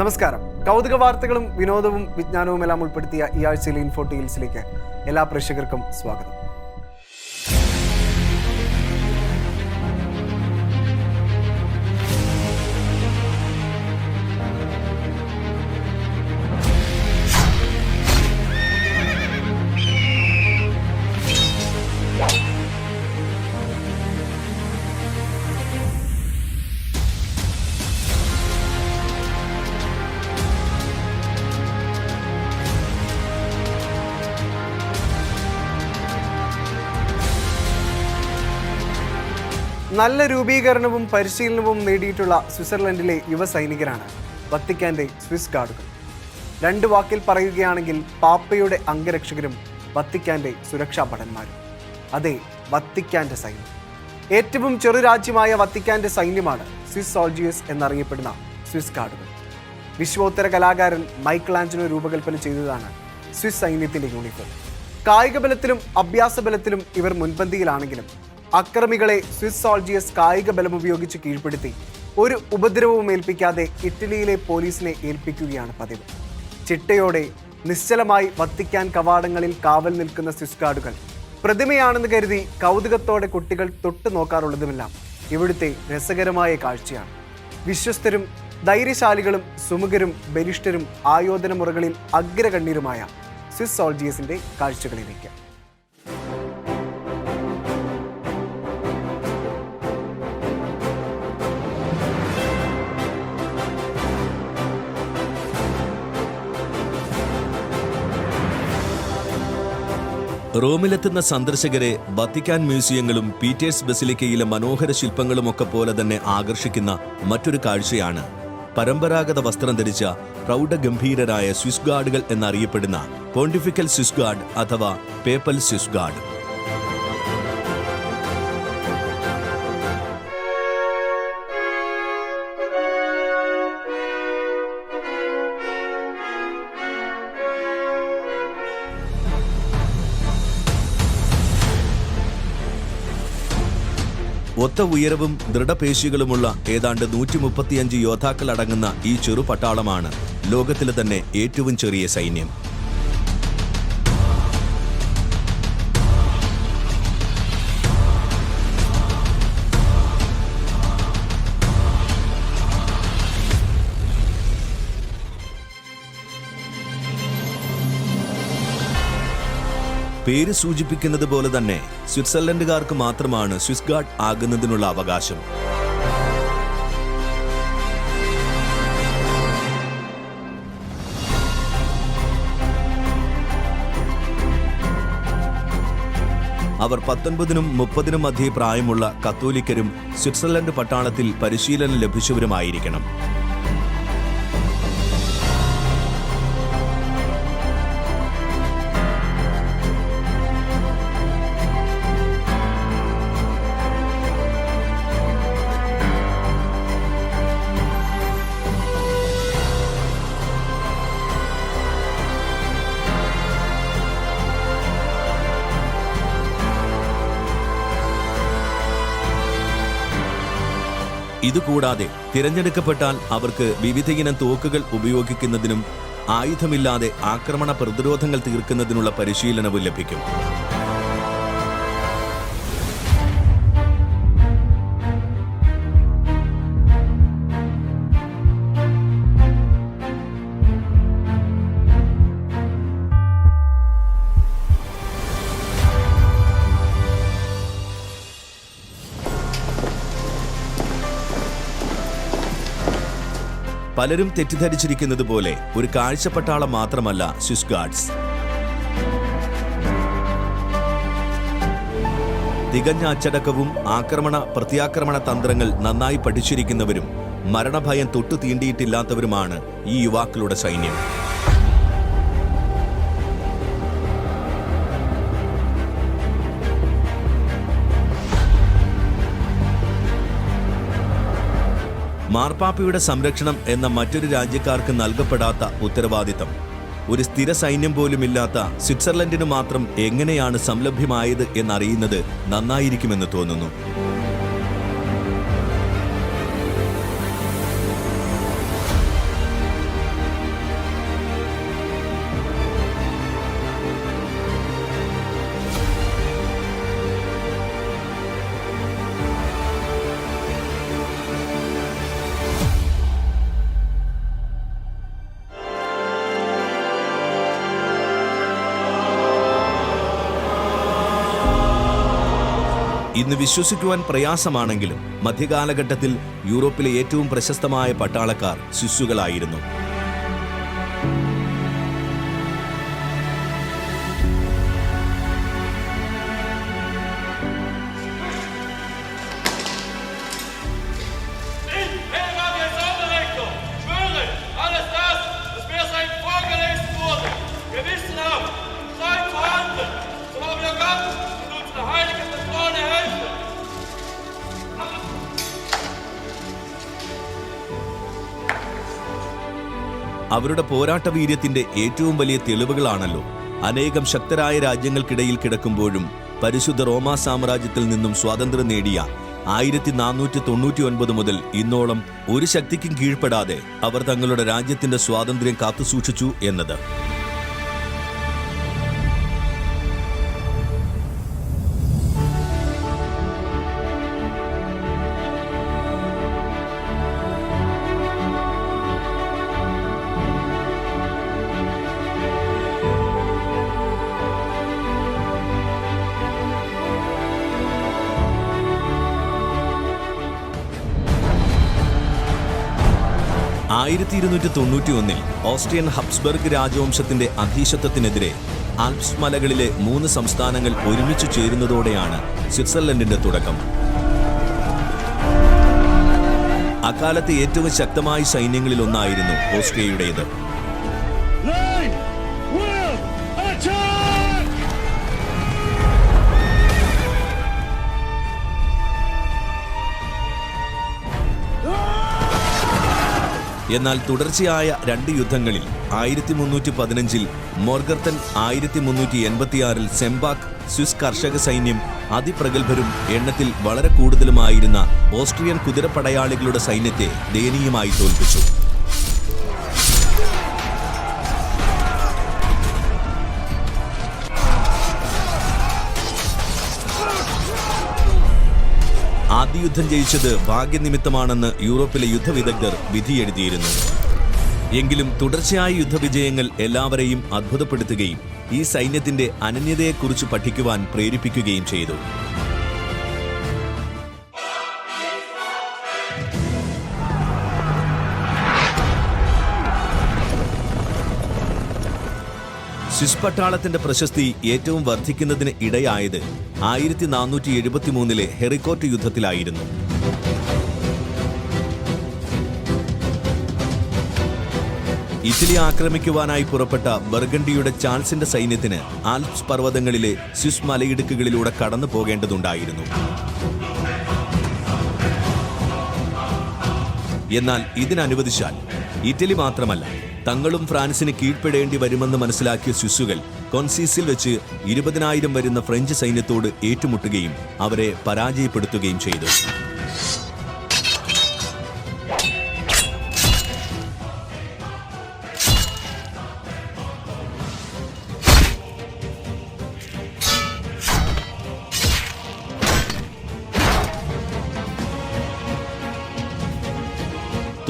നമസ്കാരം. കൗതുക വാർത്തകളും വിനോദവും വിജ്ഞാനവും എല്ലാം ഉൾപ്പെടുത്തിയ ഈ ആഴ്ചയിലെ ഇൻഫോ ടീൽസിലേക്ക് എല്ലാ പ്രേക്ഷകർക്കും സ്വാഗതം. നല്ല രൂപീകരണവും പരിശീലനവും നേടിയിട്ടുള്ള സ്വിറ്റ്സർലൻഡിലെ യുവ സൈനികരാണ് വത്തിക്കാന്റെ സ്വിസ് ഗാർഡുകൾ. രണ്ട് വാക്കിൽ പറയുകയാണെങ്കിൽ പാപ്പയുടെ അംഗരക്ഷകരും വത്തിക്കാന്റെ സുരക്ഷാ ഭടന്മാരും. അതെ വത്തിക്കാന്റെ സൈന്യം. ഏറ്റവും ചെറു രാജ്യമായ വത്തിക്കാന്റെ സൈന്യമാണ് സ്വിസ് സോൾജിയേഴ്സ് എന്നറിയപ്പെടുന്ന സ്വിസ് ഗാർഡുകൾ. വിശ്വോത്തര കലാകാരൻ മൈക്കിൾ ആഞ്ചനോ രൂപകൽപ്പന ചെയ്തതാണ് സ്വിസ് സൈന്യത്തിന്റെ യൂണിഫോം. കായിക ബലത്തിലും അഭ്യാസ ബലത്തിലും ഇവർ മുൻപന്തിയിലാണെങ്കിലും അക്രമികളെ സ്വിസ് സോൾജിയസ് കായിക ബലം ഉപയോഗിച്ച് കീഴ്പ്പെടുത്തി. ഒരു ഉപദ്രവവും ഏൽപ്പിക്കാതെ ഇറ്റലിയിലെ പോലീസിനെ ഏൽപ്പിക്കുകയാണ് പതിവ്. ചിട്ടയോടെ നിശ്ചലമായി വത്തിക്കാൻ കവാടങ്ങളിൽ കാവൽ നിൽക്കുന്ന സ്വിസ് ഗാർഡുകൾ. പ്രതിമയാണെന്ന് കരുതി കൗതുകത്തോടെ കുട്ടികൾ തൊട്ടു നോക്കാറുള്ളതുമെല്ലാം ഇവിടുത്തെ രസകരമായ കാഴ്ചയാണ്. വിശ്വസ്തരും ധൈര്യശാലികളും സുമുഖരും ബലിഷ്ഠരും ആയോധന മുറകളിൽ അഗ്രഗണ്യരുമായ സ്വിസ് സോൾജിയസിന്റെ കാഴ്ചകളിലേക്ക്. റോമിലെത്തുന്ന സന്ദർശകരെ വത്തിക്കാൻ മ്യൂസിയങ്ങളും പീറ്റേഴ്സ് ബസിലിക്കയിലെ മനോഹര ശില്പങ്ങളുമൊക്കെ പോലെ തന്നെ ആകർഷിക്കുന്ന മറ്റൊരു കാഴ്ചയാണ് പരമ്പരാഗത വസ്ത്രം ധരിച്ച പ്രൗഢഗംഭീരരായ സ്വിസ് ഗാർഡുകൾ എന്നറിയപ്പെടുന്ന പോണ്ടിഫിക്കൽ സ്വിസ് ഗാർഡ് അഥവാ പേപ്പൽ സ്വിസ് ഗാർഡ് ഒത്ത ഉയരവും ദൃഢപേശികളുമുള്ള ഏതാണ്ട് നൂറ്റി മുപ്പത്തിയഞ്ച് യോദ്ധാക്കൾ അടങ്ങുന്ന ഈ ചെറുപട്ടാളമാണ് ലോകത്തിലെ തന്നെ ഏറ്റവും ചെറിയ സൈന്യം. പേര് സൂചിപ്പിക്കുന്നത് പോലെ തന്നെ സ്വിറ്റ്സർലൻഡുകാർക്ക് മാത്രമാണ് സ്വിസ് ഗാർഡ് ആകുന്നതിനുള്ള അവകാശം. അവർ പത്തൊൻപതിനും മുപ്പതിനും മധ്യേ പ്രായമുള്ള കത്തോലിക്കരും സ്വിറ്റ്സർലൻഡ് പട്ടാളത്തിൽ പരിശീലനം ലഭിച്ചവരുമായിരിക്കണം. ഇതുകൂടാതെ തിരഞ്ഞെടുക്കപ്പെട്ടാൽ അവർക്ക് വിവിധയിനം തോക്കുകൾ ഉപയോഗിക്കുന്നതിനും ആയുധമില്ലാതെ ആക്രമണ പ്രതിരോധങ്ങൾ തീർക്കുന്നതിനുള്ള പരിശീലനവും ലഭിക്കും. പലരും തെറ്റിദ്ധരിച്ചിരിക്കുന്നത് പോലെ ഒരു കാഴ്ചപ്പട്ടാളം മാത്രമല്ല സ്വിസ് ഗാർഡ്സ്. തികഞ്ഞ അച്ചടക്കവും ആക്രമണ പ്രത്യാക്രമണ തന്ത്രങ്ങൾ നന്നായി പഠിച്ചിരിക്കുന്നവരും മരണഭയം തൊട്ടു തീണ്ടിയിട്ടില്ലാത്തവരുമാണ് ഈ യുവാക്കളുടെ സൈന്യം. മാർപ്പാപ്പയുടെ സംരക്ഷണം എന്ന മറ്റൊരു രാജ്യക്കാർക്ക് നൽകപ്പെടാത്ത ഉത്തരവാദിത്തം. ഒരു സ്ഥിര സൈന്യം പോലുമില്ലാത്ത സ്വിറ്റ്സർലൻഡിന് മാത്രം എങ്ങനെയാണ് സംലഭ്യമായത് എന്നറിയുന്നത് നന്നായിരിക്കുമെന്ന് തോന്നുന്നു. ഇന്ന് വിശ്വസിക്കുവാൻ പ്രയാസമാണെങ്കിലും മധ്യകാലഘട്ടത്തിൽ യൂറോപ്പിലെ ഏറ്റവും പ്രശസ്തമായ പട്ടാളക്കാർ ശിശുക്കളായിരുന്നു അവരുടെ പോരാട്ട വീര്യത്തിന്റെ ഏറ്റവും വലിയ തെളിവുകളാണല്ലോ. അനേകം ശക്തരായ രാജ്യങ്ങൾക്കിടയിൽ കിടക്കുമ്പോഴും പരിശുദ്ധ റോമാ സാമ്രാജ്യത്തിൽ നിന്നും സ്വാതന്ത്ര്യം നേടിയ ആയിരത്തി നാനൂറ്റി തൊണ്ണൂറ്റി ഒൻപത് മുതൽ ഇന്നോളം ഒരു ശക്തിക്കും കീഴ്പ്പെടാതെ അവർ തങ്ങളുടെ രാജ്യത്തിന്റെ സ്വാതന്ത്ര്യം കാത്തുസൂക്ഷിച്ചു എന്നത്. ആയിരത്തി ഇരുന്നൂറ്റി തൊണ്ണൂറ്റി ഒന്നിൽ ഓസ്ട്രിയൻ ഹബ്സ്ബർഗ് രാജവംശത്തിന്റെ അധീശത്വത്തിനെതിരെ ആൽപ്സ് മലകളിലെ മൂന്ന് സംസ്ഥാനങ്ങൾ ഒരുമിച്ച് ചേരുന്നതോടെയാണ് സ്വിറ്റ്സർലൻഡിന്റെ തുടക്കം. അക്കാലത്തെ ഏറ്റവും ശക്തമായ സൈന്യങ്ങളിലൊന്നായിരുന്നു ഓസ്ട്രിയയുടേത്. എന്നാൽ തുടർച്ചയായ രണ്ട് യുദ്ധങ്ങളിൽ ആയിരത്തി മുന്നൂറ്റി പതിനഞ്ചിൽ മോർഗർത്തൻ ആയിരത്തി മുന്നൂറ്റി എൺപത്തിയാറിൽ സെംബാക് സ്വിസ് കർഷക സൈന്യം അതിപ്രഗത്ഭരും എണ്ണത്തിൽ വളരെ കൂടുതലുമായിരുന്ന ഓസ്ട്രിയൻ കുതിരപ്പടയാളികളുടെ സൈന്യത്തെ ദയനീയമായി തോൽപ്പിച്ചു. ആദ്യ യുദ്ധം ജയിച്ചത് ഭാഗ്യനിമിത്തമാണെന്ന് യൂറോപ്പിലെ യുദ്ധവിദഗ്ധർ വിധിയെഴുതിയിരുന്നു. എങ്കിലും തുടർച്ചയായ യുദ്ധവിജയങ്ങൾ എല്ലാവരെയും അത്ഭുതപ്പെടുത്തുകയും ഈ സൈന്യത്തിന്റെ അനന്യതയെക്കുറിച്ച് പഠിക്കുവാൻ പ്രേരിപ്പിക്കുകയും ചെയ്തു. സ്വിസ് പട്ടാളത്തിന്റെ പ്രശസ്തി ഏറ്റവും വർദ്ധിക്കുന്നതിന് ഇടയായത് ആയിരത്തി നാനൂറ്റി എഴുപത്തി മൂന്നിലെ ഹെറിക്കോട്ട് യുദ്ധത്തിലായിരുന്നു. ഇറ്റലി ആക്രമിക്കുവാനായി പുറപ്പെട്ട ബർഗണ്ടിയുടെ ചാൾസിന്റെ സൈന്യത്തിന് ആൽപ്സ് പർവതങ്ങളിലെ സ്വിസ് മലയിടുക്കുകളിലൂടെ കടന്നു പോകേണ്ടതുണ്ടായിരുന്നു. എന്നാൽ ഇതിനനുവദിച്ചാൽ ഇറ്റലി മാത്രമല്ല തങ്ങളും ഫ്രാൻസിന് കീഴ്പ്പെടേണ്ടി വരുമെന്ന് മനസ്സിലാക്കിയ സ്വിസ്സുകൾ കോൺസീസിൽ വെച്ച് ഇരുപതിനായിരം വരുന്ന ഫ്രഞ്ച് സൈന്യത്തോട് ഏറ്റുമുട്ടുകയും അവരെ പരാജയപ്പെടുത്തുകയും ചെയ്തു.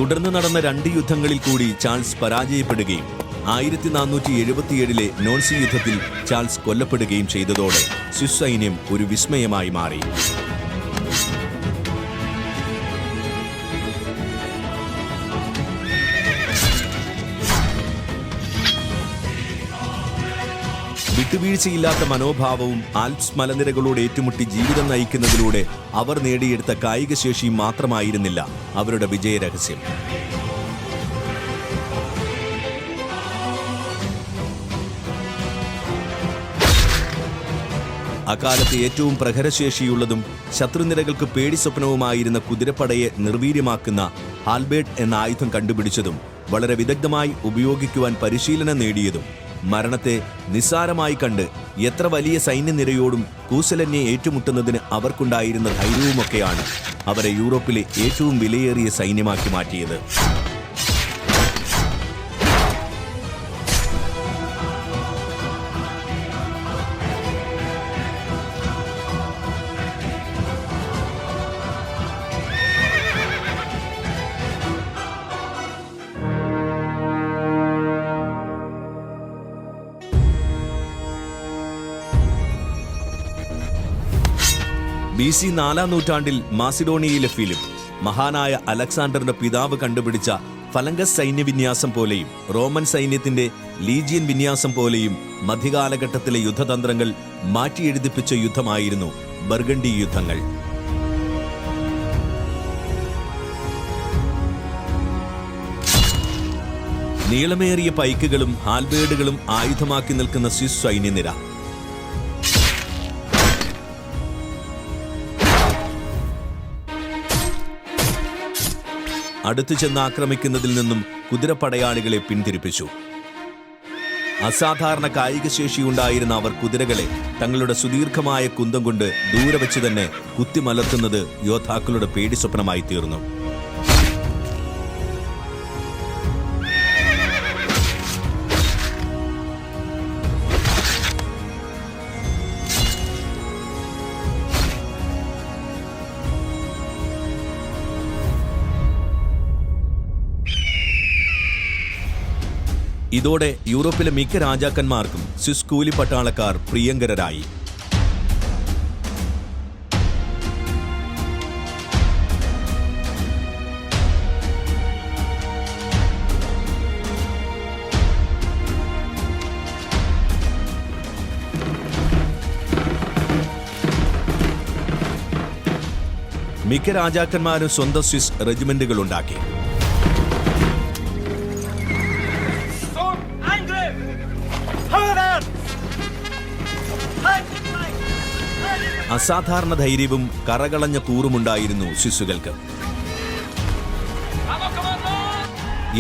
തുടർന്ന് നടന്ന രണ്ട് യുദ്ധങ്ങളിൽ കൂടി ചാൾസ് പരാജയപ്പെടുകയും ആയിരത്തി നാനൂറ്റി എഴുപത്തിയേഴിലെ നോൺസി യുദ്ധത്തിൽ ചാൾസ് കൊല്ലപ്പെടുകയും ചെയ്തതോടെ സ്വിസ് സൈന്യം ഒരു വിസ്മയമായി മാറി. വിട്ടുവീഴ്ചയില്ലാത്ത മനോഭാവവും ആൽപ്സ് മലനിരകളോട് ഏറ്റുമുട്ടി ജീവിതം നയിക്കുന്നതിലൂടെ അവർ നേടിയെടുത്ത കായിക ശേഷിയും മാത്രമായിരുന്നില്ല അവരുടെ വിജയരഹസ്യം. അക്കാലത്ത് ഏറ്റവും പ്രഹരശേഷിയുള്ളതും ശത്രുനിരകൾക്ക് പേടി സ്വപ്നവുമായിരുന്ന കുതിരപ്പടയെ നിർവീര്യമാക്കുന്ന ആൽബേർട്ട് എന്ന ആയുധം കണ്ടുപിടിച്ചതും വളരെ വിദഗ്ധമായി ഉപയോഗിക്കുവാൻ പരിശീലനം നേടിയതും മരണത്തെ നിസ്സാരമായി കണ്ട് എത്ര വലിയ സൈന്യനിരയോടും കൂസലന്യെ ഏറ്റുമുട്ടുന്നതിന് അവർക്കുണ്ടായിരുന്ന ധൈര്യവുമൊക്കെയാണ് അവരെ യൂറോപ്പിലെ ഏറ്റവും വിലയേറിയ സൈന്യമാക്കി മാറ്റിയത്. ബി സി നാലാം നൂറ്റാണ്ടിൽ മാസിഡോണിയയിലെ ഫിലിപ്പ് മഹാനായ അലക്സാണ്ടറിന്റെ പിതാവ് കണ്ടുപിടിച്ച ഫലങ്കസ് സൈന്യവിന്യാസം പോലെയും റോമൻ സൈന്യത്തിന്റെ ലീജിയൻ വിന്യാസം പോലെയും മധ്യകാലഘട്ടത്തിലെ യുദ്ധതന്ത്രങ്ങൾ മാറ്റിയെഴുതിപ്പിച്ച യുദ്ധമായിരുന്നു ബർഗണ്ടി യുദ്ധങ്ങൾ. നീളമേറിയ പൈക്കുകളും ഹാൽബേഡുകളും ആയുധമാക്കി നിൽക്കുന്ന സ്വിസ് സൈന്യനിര അടുത്തു ചെന്ന് ആക്രമിക്കുന്നതിൽ നിന്നും കുതിരപ്പടയാളികളെ പിന്തിരിപ്പിച്ചു. അസാധാരണ കായികശേഷിയുണ്ടായിരുന്ന അവർ കുതിരകളെ തങ്ങളുടെ സുദീർഘമായ കുന്തം കൊണ്ട് ദൂരെ വെച്ച് തന്നെ കുത്തിമലർത്തുന്നത് യോദ്ധാക്കളുടെ പേടി സ്വപ്നമായി തീർന്നു. ഇതോടെ യൂറോപ്പിലെ മിക്ക രാജാക്കന്മാർക്കും സ്വിസ് കൂലി പട്ടാളക്കാർ പ്രിയങ്കരരായി. മിക്ക രാജാക്കന്മാരും സ്വന്തം സ്വിസ് റെജിമെന്റുകൾ ഉണ്ടാക്കി. അസാധാരണ ധൈര്യവും കറകളഞ്ഞ കൂറുമുണ്ടായിരുന്നു ശിശുകൾക്ക്.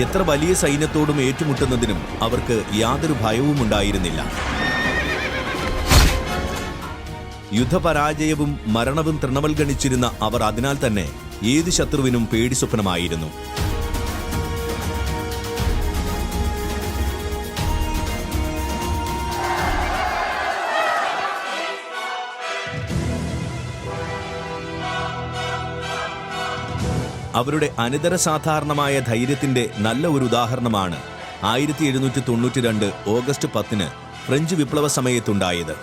എത്ര വലിയ സൈന്യത്തോടും ഏറ്റുമുട്ടുന്നതിനും അവർക്ക് യാതൊരു ഭയവും ഉണ്ടായിരുന്നില്ല. യുദ്ധപരാജയവും മരണവും തൃണവൽഗണിച്ചിരുന്ന അവർ അതിനാൽ തന്നെ ഏത് ശത്രുവിനും പേടി സ്വപ്നമായിരുന്നു അവരുടെ അനിതര സാധാരണമായ ധൈര്യത്തിന്റെ നല്ല ഒരു ഉദാഹരണമാണ് ആയിരത്തി എഴുന്നൂറ്റി തൊണ്ണൂറ്റി രണ്ട് ഓഗസ്റ്റ് പത്തിന് ഫ്രഞ്ച് വിപ്ലവ സമയത്തുണ്ടായത്.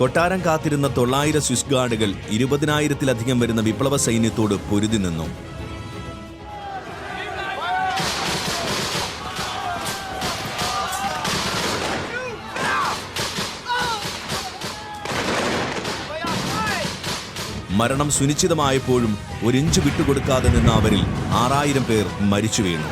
കൊട്ടാരം കാത്തിരുന്ന തൊള്ളായിരം സ്വിസ് ഗാർഡുകൾ ഇരുപതിനായിരത്തിലധികം വരുന്ന വിപ്ലവ സൈന്യത്തോട് പൊരുതി നിന്നു. മരണം സുനിശ്ചിതമായപ്പോഴും ഒരിഞ്ച് വിട്ടുകൊടുക്കാതെ നിന്ന അവരിൽ ആറായിരം പേർ മരിച്ചു വീണു.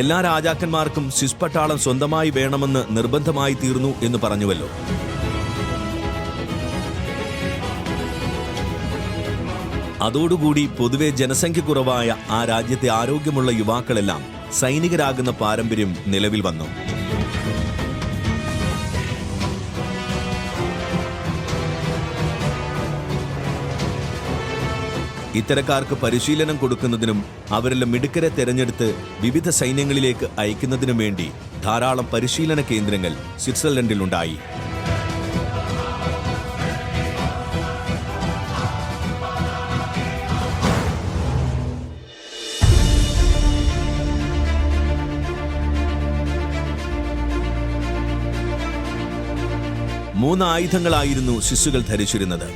എല്ലാ രാജാക്കന്മാർക്കും സ്വിസ് പട്ടാളം സ്വന്തമായി വേണമെന്ന് നിർബന്ധമായി തീർന്നു എന്ന് പറഞ്ഞുവല്ലോ. അതോടുകൂടി പൊതുവെ ജനസംഖ്യ കുറവായ ആ രാജ്യത്തെ ആരോഗ്യമുള്ള യുവാക്കളെല്ലാം സൈനികരാകുന്ന പാരമ്പര്യം നിലവിൽ വന്നു. ഇത്തരക്കാർക്ക് പരിശീലനം കൊടുക്കുന്നതിനും അവരിലെ മിടുക്കരെ തെരഞ്ഞെടുത്ത് വിവിധ സൈന്യങ്ങളിലേക്ക് അയക്കുന്നതിനും വേണ്ടി ധാരാളം പരിശീലന കേന്ദ്രങ്ങൾ സ്വിറ്റ്സർലൻഡിലുണ്ടായി. മൂന്ന് ആയുധങ്ങളായിരുന്നു ശിശുകൾ ധരിച്ചിരുന്നത്.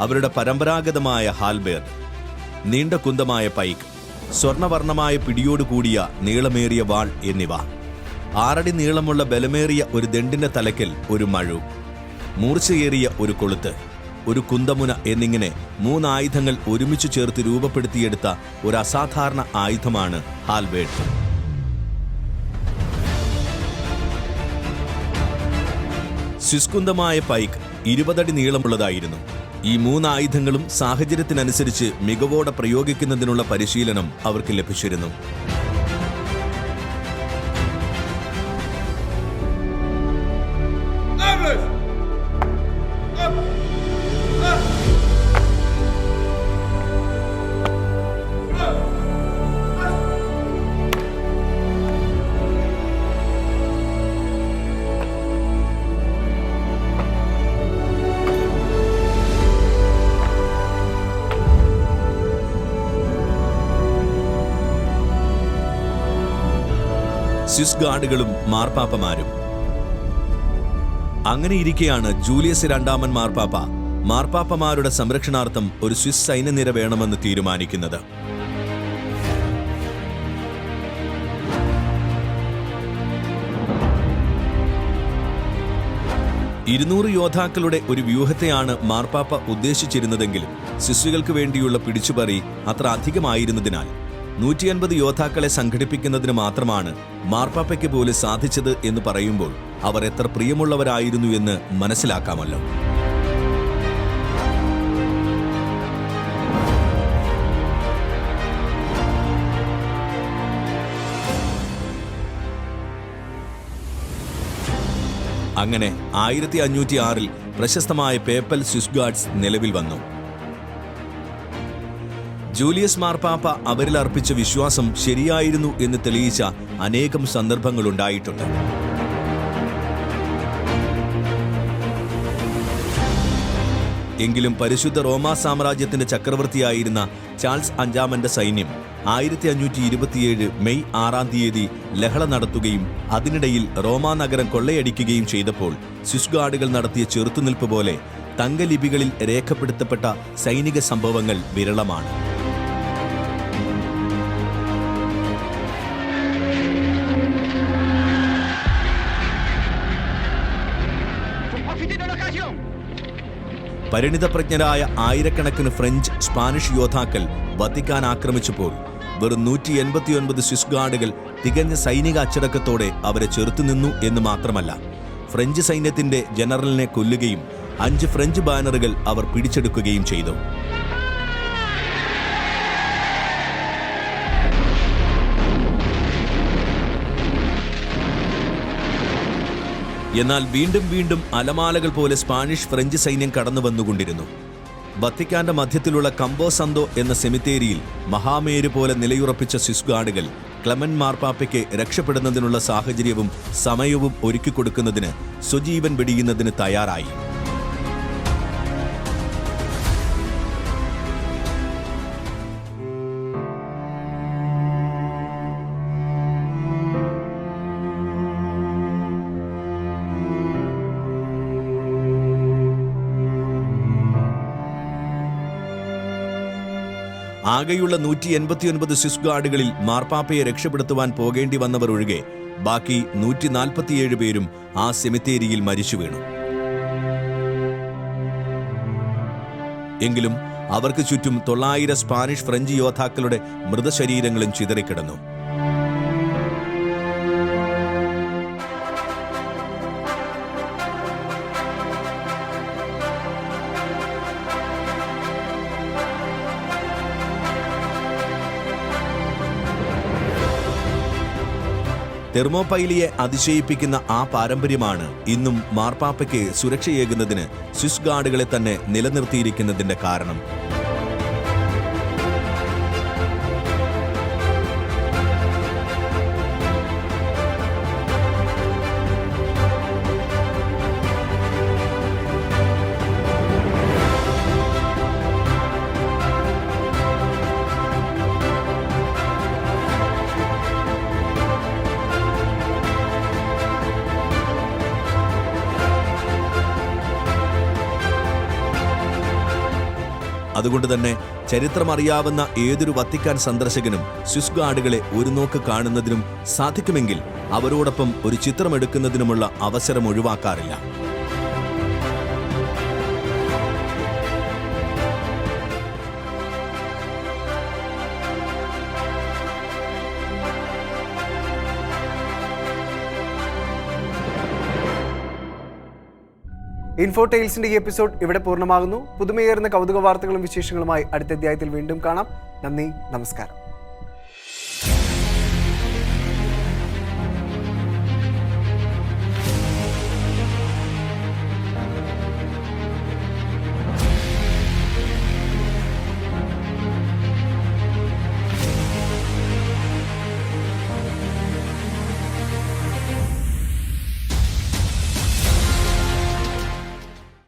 അവരുടെ പരമ്പരാഗതമായ ഹാൽബേർ നീണ്ട കുന്തമായ പൈക്ക് സ്വർണവർണമായ പിടിയോടുകൂടിയ നീളമേറിയ വാൾ എന്നിവ. ആറടി നീളമുള്ള ബലമേറിയ ഒരു ദണ്ടിന്റെ തലയ്ക്കൽ ഒരു മഴു. മൂർച്ചയേറിയ ഒരു കൊളുത്ത് ഒരു കുന്തമുന എന്നിങ്ങനെ മൂന്നായുധങ്ങൾ ഒരുമിച്ച് ചേർത്ത് രൂപപ്പെടുത്തിയെടുത്ത ഒരു അസാധാരണ ആയുധമാണ് ഹാൽബേഡ് ശുസ്കുന്തമായ പൈക്ക് ഇരുപതടി നീളമുള്ളതായിരുന്നു. ഈ മൂന്ന് ആയുധങ്ങളും സാഹചര്യത്തിനനുസരിച്ച് മികവോടെ പ്രയോഗിക്കുന്നതിനുള്ള പരിശീലനം അവർക്ക് ലഭിച്ചിരുന്നു. സ്വിസ് ഗാർഡുകളും മാർപ്പാപ്പമാരും. അങ്ങനെ ഇരിക്കെയാണ് ജൂലിയസ് രണ്ടാമൻ മാർപ്പാപ്പ. മാർപ്പാപ്പമാരുടെ സംരക്ഷണാർത്ഥം ഒരു സ്വിസ് സൈന്യനിര വേണമെന്ന് തീരുമാനിക്കുന്നത്. ഇരുന്നൂറ് യോദ്ധാക്കളുടെ ഒരു വ്യൂഹത്തെയാണ് മാർപ്പാപ്പ ഉദ്ദേശിച്ചിരുന്നതെങ്കിലും ശിശുക്കൾക്ക് വേണ്ടിയുള്ള പിടിച്ചുപറി അത്ര അധികമായിരുന്നതിനാൽ നൂറ്റി അൻപത് യോദ്ധാക്കളെ സംഘടിപ്പിക്കുന്നതിന് മാത്രമാണ് മാർപ്പാപ്പയ്ക്ക് പോലും സാധിച്ചത് എന്ന് പറയുമ്പോൾ അവർ എത്ര പ്രിയമുള്ളവരായിരുന്നു എന്ന് മനസ്സിലാക്കാമല്ലോ. അങ്ങനെ ആയിരത്തി അഞ്ഞൂറ്റി ആറിൽ പ്രശസ്തമായ പേപ്പൽ സ്വിസ് ഗാർഡ്സ് നിലവിൽ വന്നു. ജൂലിയസ് മാർപ്പാപ്പ അവരിൽ അർപ്പിച്ച വിശ്വാസം ശരിയായിരുന്നു എന്ന് തെളിയിച്ച അനേകം സന്ദർഭങ്ങളുണ്ടായിട്ടുണ്ട്. എങ്കിലും പരിശുദ്ധ റോമാ സാമ്രാജ്യത്തിന്റെ ചക്രവർത്തിയായിരുന്ന ചാൾസ് അഞ്ചാമന്റെ സൈന്യം ആയിരത്തി അഞ്ഞൂറ്റി ഇരുപത്തിയേഴ് മെയ് ആറാം തീയതി ലഹള നടത്തുകയും അതിനിടയിൽ റോമാ നഗരം കൊള്ളയടിക്കുകയും ചെയ്തപ്പോൾ സ്വിസ് ഗാർഡുകൾ നടത്തിയ ചെറുത്തുനിൽപ്പ് പോലെ തങ്കലിപികളിൽ രേഖപ്പെടുത്തപ്പെട്ട സൈനിക സംഭവങ്ങൾ വിരളമാണ്. പരിണിതപ്രജ്ഞരായ ആയിരക്കണക്കിന് ഫ്രഞ്ച് സ്പാനിഷ് യോദ്ധാക്കൾ വത്തിക്കാൻ ആക്രമിച്ചപ്പോൾ വെറും നൂറ്റി എൺപത്തിയൊൻപത് സ്വിസ് ഗാർഡുകൾ തികഞ്ഞ സൈനിക അച്ചടക്കത്തോടെ അവരെ ചെറുത്തുനിന്നു എന്ന് മാത്രമല്ല ഫ്രഞ്ച് സൈന്യത്തിന്റെ ജനറലിനെ കൊല്ലുകയും അഞ്ച് ഫ്രഞ്ച് ബാനറുകൾ അവർ പിടിച്ചെടുക്കുകയും ചെയ്തു. എന്നാൽ വീണ്ടും വീണ്ടും അലമാലകൾ പോലെ സ്പാനിഷ് ഫ്രഞ്ച് സൈന്യം കടന്നു വന്നുകൊണ്ടിരുന്നു വത്തിക്കാന്റെ മധ്യത്തിലുള്ള കമ്പോ സന്തോ എന്ന സെമിത്തേരിയിൽ മഹാമേരു പോലെ നിലയുറപ്പിച്ച സ്വിസ് ഗാർഡുകൾ ക്ലമൻ മാർപ്പാപ്പയ്ക്ക് രക്ഷപ്പെടുന്നതിനുള്ള സാഹചര്യവും സമയവും ഒരുക്കിക്കൊടുക്കുന്നതിന് സ്വജീവൻ വെടിയുന്നതിന് തയ്യാറായി. ആകെയുള്ള നൂറ്റി എൺപത്തിയൊൻപത് സ്വിസ് ഗാർഡുകളിൽ മാർപ്പാപ്പയെ രക്ഷപ്പെടുത്തുവാൻ പോകേണ്ടി വന്നവർ ഒഴികെ ബാക്കി നൂറ്റി നാൽപ്പത്തിയേഴ് പേരും ആ സെമിത്തേരിയിൽ മരിച്ചു വീണു. എങ്കിലും അവർക്ക് ചുറ്റും തൊള്ളായിരം സ്പാനിഷ് ഫ്രഞ്ച് യോദ്ധാക്കളുടെ മൃതശരീരങ്ങളും ചിതറിക്കിടന്നു. തെർമോപൈലിയെ അതിശയിപ്പിക്കുന്ന ആ പാരമ്പര്യമാണ് ഇന്നും മാർപ്പാപ്പയ്ക്ക് സുരക്ഷയേകുന്നതിന് സ്വിസ് ഗാർഡുകളെ തന്നെ നിലനിർത്തിയിരിക്കുന്നതിന്റെ കാരണം. അതുകൊണ്ട് തന്നെ ചരിത്രം അറിയാവുന്ന ഏതൊരു വത്തിക്കാൻ സന്ദർശകനും സ്വിസ് ഗാർഡുകളെ ഒരു നോക്ക് കാണുന്നതിനും സാധിക്കുമെങ്കിൽ അവരോടൊപ്പം ഒരു ചിത്രമെടുക്കുന്നതിനുമുള്ള അവസരം ഒഴിവാക്കാറില്ല. ഇൻഫോ ടെയിൽസിന്റെ ഈ എപ്പിസോഡ് ഇവിടെ പൂർണമാകുന്നു. പുതുമയേറുന്ന കൗതുക വാർത്തകളും വിശേഷങ്ങളുമായി അടുത്ത അധ്യായത്തിൽ വീണ്ടും കാണാം. നന്ദി നമസ്കാരം.